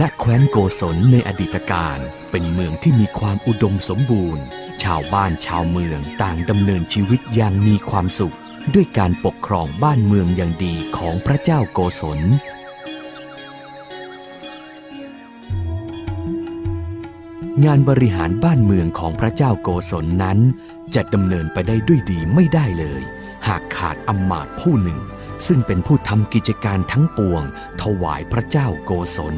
ณแคว้นโกศลในอดีตการเป็นเมืองที่มีความอุดมสมบูรณ์ ชาวบ้านชาวเมืองต่างดำเนินชีวิตอย่างมีความสุข ด้วยการปกครองบ้านเมืองอย่างดีของพระเจ้าโกศล งานบริหารบ้านเมืองของพระเจ้าโกศลนั้น จะดำเนินไปได้ด้วยดีไม่ได้เลย หากขาดอำมาตย์ผู้หนึ่ง ซึ่งเป็นผู้ทำกิจการทั้งปวง ถวายพระเจ้าโกศล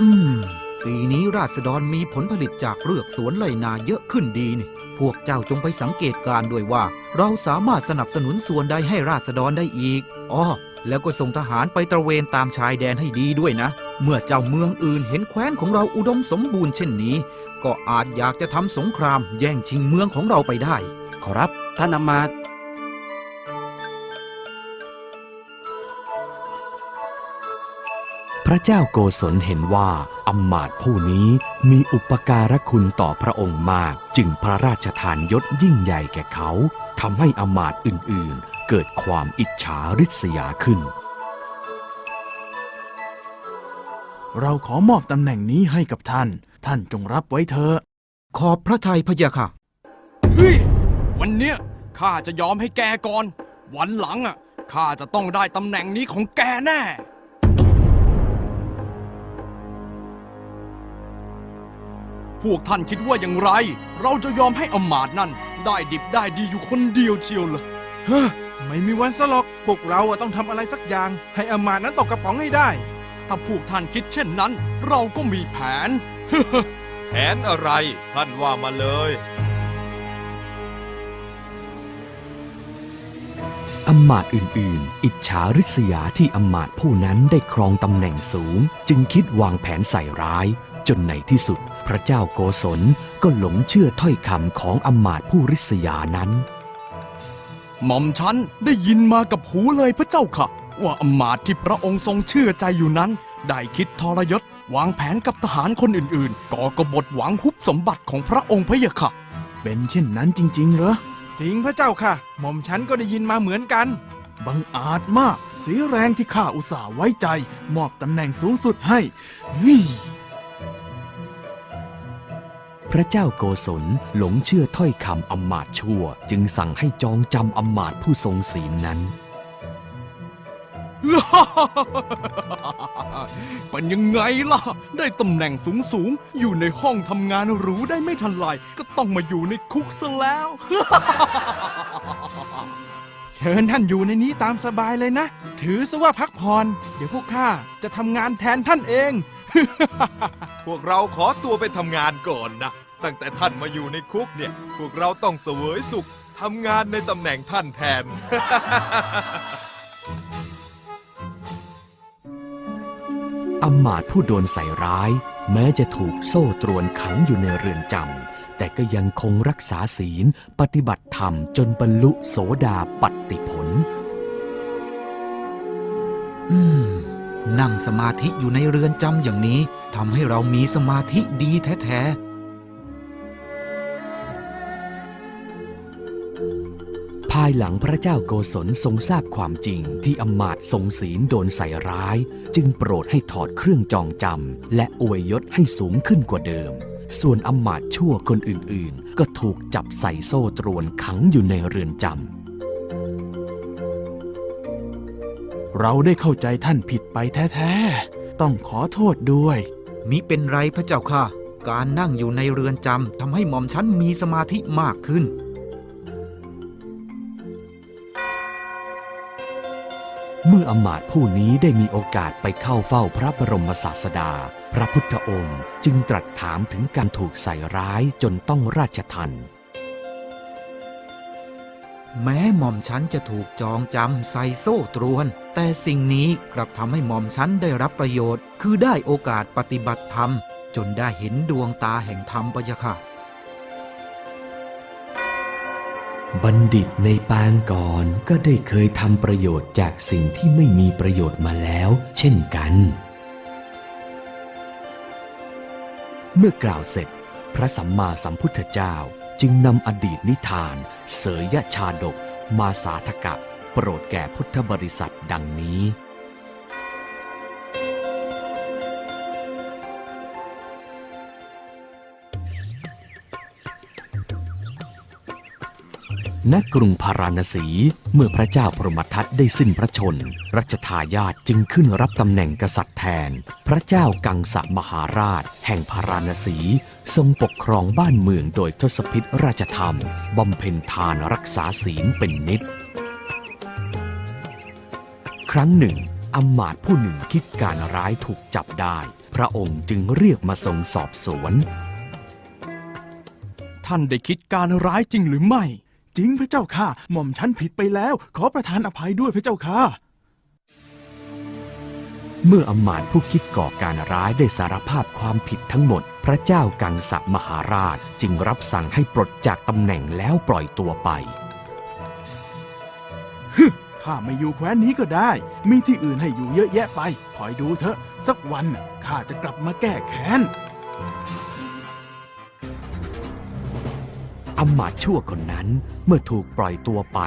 อืม ปีนี้ราษฎรมีผลผลิตจากเรือกสวนไรนาเยอะขึ้นดีนี่ พวกเจ้าจงไปสังเกตการณ์ด้วยว่า เราสามารถสนับสนุนส่วนใดให้ราษฎรได้อีก อ้อ แล้วก็ส่งทหารไปตระเวนตามชายแดนให้ดีด้วยนะ เมื่อเจ้าเมืองอื่นเห็นแคว้นของเราอุดมสมบูรณ์เช่นนี้ ก็อาจอยากจะทำสงครามแย่งชิงเมืองของเราไปได้ ขอรับท่านอำมาตย์ พระเจ้าโกศลเห็นว่าอำมาตย์ผู้นี้มีอุปการะคุณต่อพระองค์มาก จึงพระราชทานยศยิ่งใหญ่แก่เขาทำให้อำมาตย์อื่นๆ เกิดความอิจฉาริษยาขึ้น เราขอมอบตำแหน่งนี้ให้กับท่าน ท่านจงรับไว้เถอะขอบพระทัยพะยะค่ะเฮ้ยวันเนี้ยข้าจะยอมให้แกก่อน วันหลังอะข้าจะต้องได้ตำแหน่งนี้ของแกแน่ วกท่านคิดว่าอย่างไร เราจะยอมให้อำมาตย์นั่น ได้ดิบได้ดีอยู่คนเดียวเชียวเหรอเฮ้อไม่มีวันสลอกพวกเราอะต้องทำอะไรสักอย่าง ให้อำมาตย์นั้นตกกระป๋องให้ได้ ถ้าพวกท่านคิดเช่นนั้น เราก็มีแผน แผนอะไร ท่านว่ามาเลย อำมาตย์อื่น ๆ อิจฉาริษยาที่อำมาตย์ผู้นั้นได้ครองตำแหน่งสูง จึงคิดวางแผนใส่ร้าย จนในที่สุดพระเจ้าโกศลก็หลงเชื่อถ้อยคำของอำมาตย์ผู้ริษยานั้น หม่อมฉันได้ยินมากับหูเลยพระเจ้าค่ะ ว่าอำมาตย์ที่พระองค์ทรงเชื่อใจอยู่นั้น ได้คิดทรยศวางแผนกับทหารคนอื่นๆ ก่อกบฏหวังฮุบสมบัติของพระองค์พระยะค่ะ เป็นเช่นนั้นจริง ๆ เหรอ จริงพระเจ้าค่ะ หม่อมฉันก็ได้ยินมาเหมือนกัน บังอาจมากเสียแรงที่ข้าอุตส่าห์ไว้ใจ มอบตำแหน่งสูงสุดให้เฮ้ย พระเจ้าโกศลหลงเชื่อถ้อยคำอำมาตชั่ว จึงสั่งให้จองจำอำมาตผู้ทรงศีลนั้น เป็นยังไงล่ะ ได้ตำแหน่งสูงสูงอยู่ในห้องทำงานหรูได้ไม่ทันไรก็ต้องมาอยู่ในคุกซะแล้ว เชิญท่านอยู่ในนี้ตามสบายเลยนะ ถือซะว่าพักผ่อนเดี๋ยวพวกข้าจะทำงานแทนท่านเอง พวกเราขอตัวไปทำงานก่อนนะ ตั้งแต่ท่านมาอยู่ในคุกเนี่ย พวกเราต้องเสวยสุขทำงานในตำแหน่งท่านแทน อำมาตย์ผู้โดนใส่ร้าย แม้จะถูกโซ่ตรวนขังอยู่ในเรือนจำแต่ก็ยังคงรักษาศีลปฏิบัติธรรมจนบรรลุโสดาปัตติผล อืม นั่งสมาธิอยู่ในเรือนจำอย่างนี้ทำให้เรามีสมาธิดีแท้ๆ ภายหลังพระเจ้าโกศลทรงทราบความจริงที่อมาตทรงศีลโดนใส่ร้าย จึงโปรดให้ถอดเครื่องจองจำและอวยยศให้สูงขึ้นกว่าเดิม ส่วนอมาตชั่วคนอื่นๆ ก็ถูกจับใส่โซ่ตรวนขังอยู่ในเรือนจำ เราได้เข้าใจท่านผิดไปแท้ๆ ต้องขอโทษด้วยๆมิเป็นไรพระเจ้าค่ะ การนั่งอยู่ในเรือนจำทำให้หม่อมฉันมีสมาธิมากขึ้น เมื่ออำมาตย์ผู้นี้ได้มีโอกาสไปเข้าเฝ้าพระบรมศาสดา พระพุทธองค์จึงตรัสถามถึงการถูกใส่ร้ายจนต้องราชทัน แม้หม่อมฉันจะถูกจองจำใส่โซ่ตรวน แต่สิ่งนี้กลับทำให้หม่อมฉันได้รับประโยชน์ คือได้โอกาสปฏิบัติธรรม จนได้เห็นดวงตาแห่งธรรมปยะค่ะ บัณฑิตในปางก่อนก็ได้เคยทำประโยชน์จากสิ่งที่ไม่มีประโยชน์มาแล้ว เช่นกัน เมื่อกล่าวเสร็จ พระสัมมาสัมพุทธเจ้า จึงนำอดีตนิทาน เสยยะชาดก มาสาธกะ โปรดแก่พุทธบริษัทดังนี้ ณกรุงพาราณสี เมื่อพระเจ้าพรหมทัตได้สิ้นพระชน รัชทายาทจึงขึ้นรับตำแหน่งกษัตริย์แทน พระเจ้ากังสะมหาราช แห่งพาราณสี ทรงปกครองบ้านเมืองโดยทศพิธราชธรรม บำเพ็ญทานรักษาศีลเป็นนิด ครั้งหนึ่งอำมาตย์ผู้หนึ่งคิดการร้ายถูกจับได้ พระองค์จึงเรียกมาทรงสอบสวน ท่านได้คิดการร้ายจริงหรือไม่ จริงพระเจ้าค่ะ หม่อมฉันผิดไปแล้ว ขอประทานอภัยด้วยพระเจ้าค่ะ เมื่ออำมาตย์ผู้คิดก่อการร้ายได้สารภาพความผิดทั้งหมด พระเจ้ากังสะมหาราชจึงรับสั่งให้ปลดจากตำแหน่งแล้วปล่อยตัวไปข้าไม่อยู่แคว้นนี้ก็ได้ มีที่อื่นให้อยู่เยอะแยะไป คอยดูเถอะ สักวันข้าจะกลับมาแก้แค้น อำมาตย์ชั่วคนนั้นเมื่อถูกปล่อยตัวไป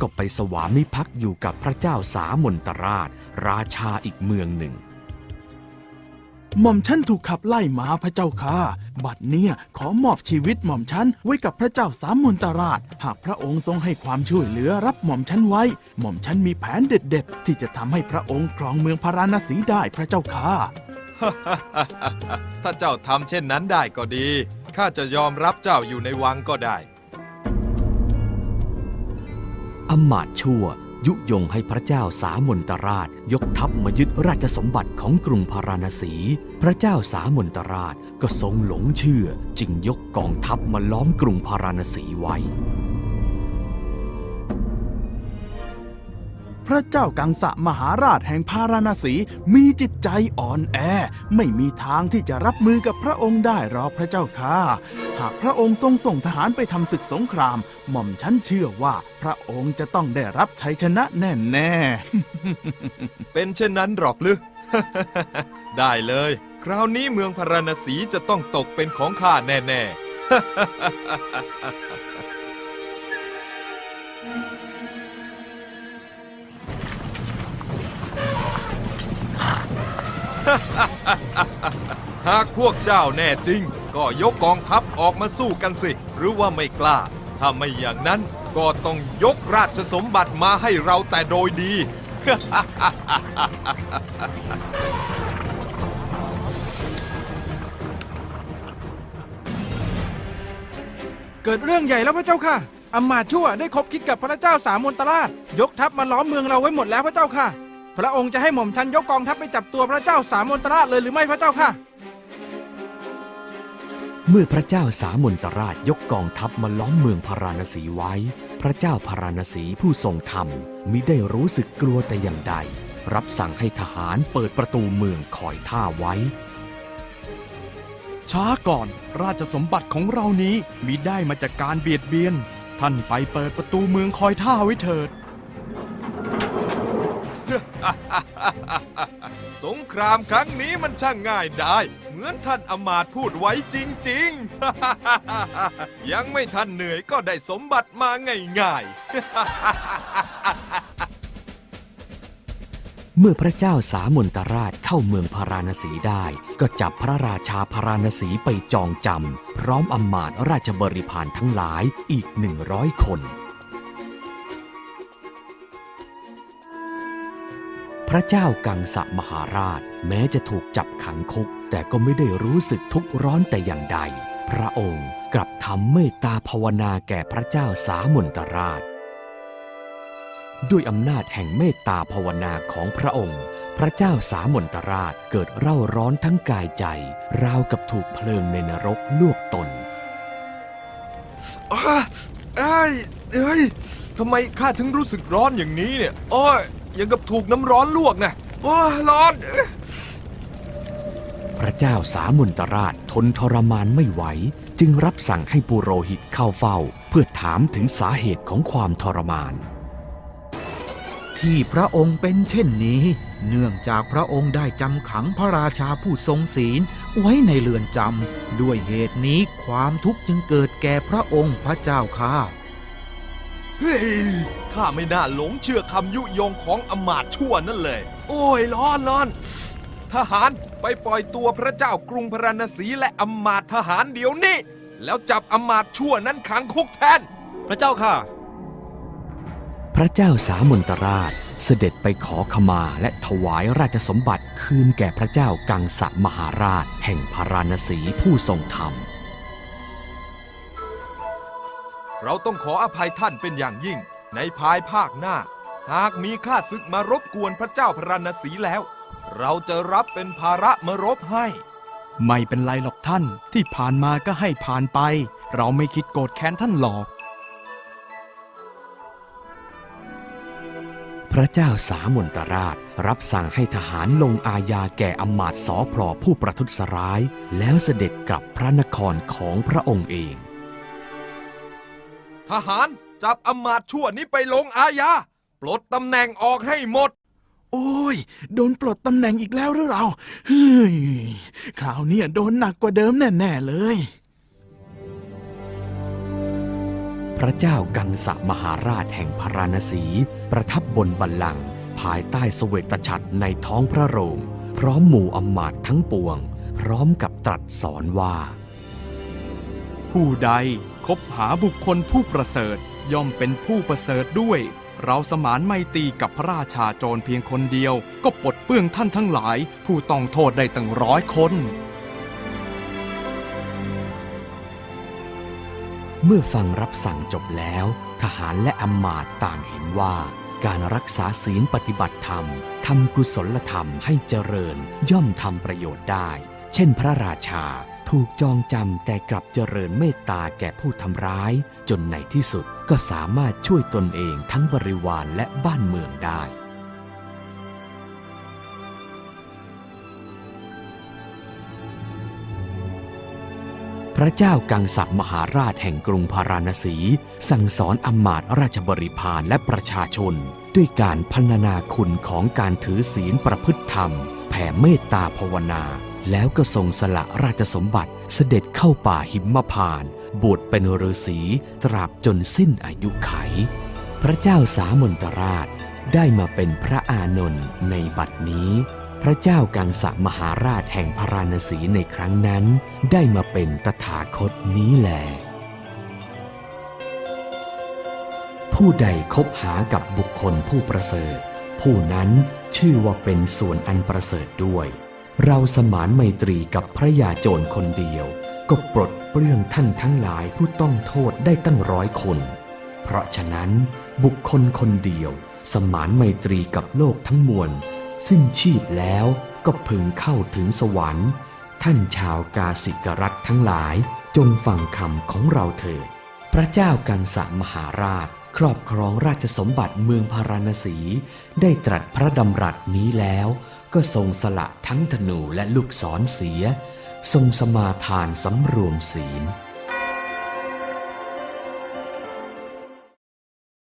ก็ไปสวามิภักดิ์อยู่กับพระเจ้าสามนตราช ราชาอีกเมืองหนึ่ง หม่อมฉันถูกขับไล่มาพระเจ้าค่ะ บัดเนี่ยขอมอบชีวิตหม่อมฉันไว้กับพระเจ้าสามมนตราช หากพระองค์ทรงให้ความช่วยเหลือรับหม่อมฉันไว้ หม่อมฉันมีแผนเด็ด ๆ ที่จะทำให้พระองค์ครองเมืองพาราณสีได้พระเจ้าค่ะถ้าเจ้าทำเช่นนั้นได้ก็ดี ข้าจะยอมรับเจ้าอยู่ในวังก็ได้ อำมาตย์ชั่วยุยงให้พระเจ้าสามนตราช ยกทัพมายึดราชสมบัติของกรุงพาราณสี พระเจ้าสามนตราชก็ทรงหลงเชื่อ จึงยกกองทัพมาล้อมกรุงพาราณสีไว้ พระเจ้ากังสะมหาราชแห่งพาราณสีมีจิตใจอ่อนแอ ไม่มีทางที่จะรับมือกับพระองค์ได้หรอกพระเจ้าค่ะ หากพระองค์ทรงส่งทหารไปทำศึกสงคราม หม่อมฉันเชื่อว่าพระองค์จะต้องได้รับชัยชนะแน่แน่เป็นเช่นนั้นหรอกหรือ ได้เลย คราวนี้เมืองพาราณสีจะต้องตกเป็นของข้าแน่ ๆ หากพวกเจ้าแน่จริง ก็ยกกองทัพออกมาสู้กันสิ หรือว่าไม่กล้า ถ้าไม่อย่างนั้นก็ต้องยกราชสมบัติมาให้เราแต่โดยดี เกิดเรื่องใหญ่แล้วพระเจ้าค่ะอำมาตย์ชั่วได้คบคิดกับพระเจ้าสามมนตราช ยกทัพมาล้อมเมืองเราไว้หมดแล้วพระเจ้าค่ะ พระองค์จะให้หม่อมชันยกกองทัพไปจับตัวพระเจ้าสามมนตราชเลยหรือไม่พระเจ้าค่ะ เมื่อพระเจ้าสามนตราชยกกองทัพมาล้อมเมืองพาราณสีไว้ พระเจ้าพาราณสีผู้ทรงธรรมมิได้รู้สึกกลัวแต่อย่างใด รับสั่งให้ทหารเปิดประตูเมืองคอยท่าไว้ ช้าก่อนราชสมบัติของเรานี้มิได้มาจากการเบียดเบียน ท่านไปเปิดประตูเมืองคอยท่าไว้เถิด สงครามครั้งนี้มันช่างง่ายได้ เหมือนท่านอมาตพูดไว้จริง ๆ ยังไม่ทันเหนื่อยก็ได้สมบัติมาง่ายเมื่อพระเจ้าสามนตราชเข้าเมืองพาราณสีได้ ก็จับพระราชาพาราณสีไปจองจำ พร้อมอมาตราชบริพารทั้งหลายอีกหนึ่งร้อยคน พระเจ้ากังสะมหาราช แม้จะถูกจับขังคุก แต่ก็ไม่ได้รู้สึกทุกข์ร้อนแต่อย่างใด พระองค์กลับทำเมตตาภาวนาแก่พระเจ้าสามนตราช ด้วยอำนาจแห่งเมตตาภาวนาของพระองค์ พระเจ้าสามนตราชเกิดเร่าร้อนทั้งกายใจ ราวกับถูกเพลิงในนรกลวกตนอ้าเอ้ยเอ้ยทำไมข้าถึงรู้สึกร้อนอย่างนี้เนี่ย โอ้ย ยังกับถูกน้ำร้อนลวกนะโอ้ยร้อนเอ้ยพระเจ้าสามนตราชทนทรมานไม่ไหว จึงรับสั่งให้ปุโรหิตเข้าเฝ้า เพื่อถามถึงสาเหตุของความทรมาน ที่พระองค์เป็นเช่นนี้ เนื่องจากพระองค์ได้จำขังพระราชาผู้ทรงศีลไว้ในเรือนจำด้วยเหตุนี้ความทุกข์จึงเกิดแก่พระองค์พระเจ้าค่ะ เฮ้ยข้าไม่น่าหลงเชื่อคำยุยงของอำมาตย์ชั่วนั่นเลย โอ้ยร้อนร้อนทหารไปปล่อยตัวพระเจ้ากรุงพระนศีและอำมาตย์ทหารเดี๋ยวนี้ แล้วจับอำมาตย์ชั่วนั้นขังคุกแทน พระเจ้าค่ะ พระเจ้าสามนตราชเสด็จไปขอขมาและถวายราชสมบัติคืนแก่พระเจ้ากังสะมหาราช แห่งพาราณสีผู้ทรงธรรม เราต้องขออภัยท่านเป็นอย่างยิ่ง ในภายภาคหน้า หากมีข้าศึกมารบกวนพระเจ้าพระนศีแล้ว เราจะรับเป็นภาระมารบให้ ไม่เป็นไรหรอกท่านที่ผ่านมาก็ให้ผ่านไป เราไม่คิดโกรธแค้นท่านหรอก พระเจ้าสามนตราชรับสั่งให้ทหารลงอาญาแก่อมาตย์สอพลอผู้ประทุษร้าย แล้วเสด็จกลับพระนครของพระองค์เอง ทหารจับอำมาตย์ชั่วนี้ไปลงอาญาปลดตำแหน่งออกให้หมด โอ้ย โดนปลดตำแหน่งอีกแล้วหรือเราเฮ้ยคราวเนี้ยโดนหนักกว่าเดิมแน่ ๆ เลย พระเจ้ากังสะมหาราชแห่งพาราณสี ประทับบนบัลลังก์ภายใต้เสวตฉัตรในท้องพระโรง พร้อมหมู่อำมาตย์ทั้งปวง พร้อมกับตรัสสอนว่า ผู้ใดค บหาบุคคลผู้ประเสริฐย่อมเป็นผู้ประเสริฐด้วย เราสมานไมตรีกับพระราชาโจรเพียงคนเดียว ก็ปลดเปลื้องท่านทั้งหลาย ผู้ต้องโทษได้ตั้งร้อยคน เมื่อฟังรับสั่งจบแล้ว ทหารและอำมาตย์ต่างเห็นว่า การรักษาศีลปฏิบัติธรรมทำกุศลธรรมให้เจริญย่อมทำประโยชน์ได้ เช่นพระราชา ถูกจองจำแต่กลับเจริญเมตตาแก่ผู้ทำร้าย จนในที่สุดก็สามารถช่วยตนเองทั้งบริวารและบ้านเมืองได้ พระเจ้ากังสับมหาราชแห่งกรุงพาราณสี สั่งสอนอำมาตย์ราชบริพารและประชาชน ด้วยการพรรณนาคุณของการถือศีลประพฤติธรรม แผ่เมตตาภาวนา แล้วก็ทรงสละราชสมบัติเสด็จเข้าป่าหิมพานต์บวชเป็นฤาษีตราบจนสิ้นอายุไข พระเจ้าสามนตราชได้มาเป็นพระอานนท์ในบัดนี้ พระเจ้ากังสะมหาราชแห่งพาราณสีในครั้งนั้น ได้มาเป็นตถาคตนี้แลผู้ใดคบหากับบุคคลผู้ประเสริฐ ผู้นั้นชื่อว่าเป็นส่วนอันประเสริฐด้วย เราสมานไมตรีกับพระยาโจรคนเดียว ก็ปลดเปลื้องท่านทั้งหลายผู้ต้องโทษได้ตั้งร้อยคน เพราะฉะนั้นบุคคลคนเดียว สมานไมตรีกับโลกทั้งมวล สิ้นชีพแล้วก็พึงเข้าถึงสวรรค์ ท่านชาวกาสิกรัฐทั้งหลายจงฟังคำของเราเถิด พระเจ้ากังสะมหาราช ครอบครองราชสมบัติเมืองพาราณสี ได้ตรัสพระดำรัสนี้แล้ว ก็ทรงสละทั้งธนูและลูกศรเสีย ทรงสมาทานสำรวมศีล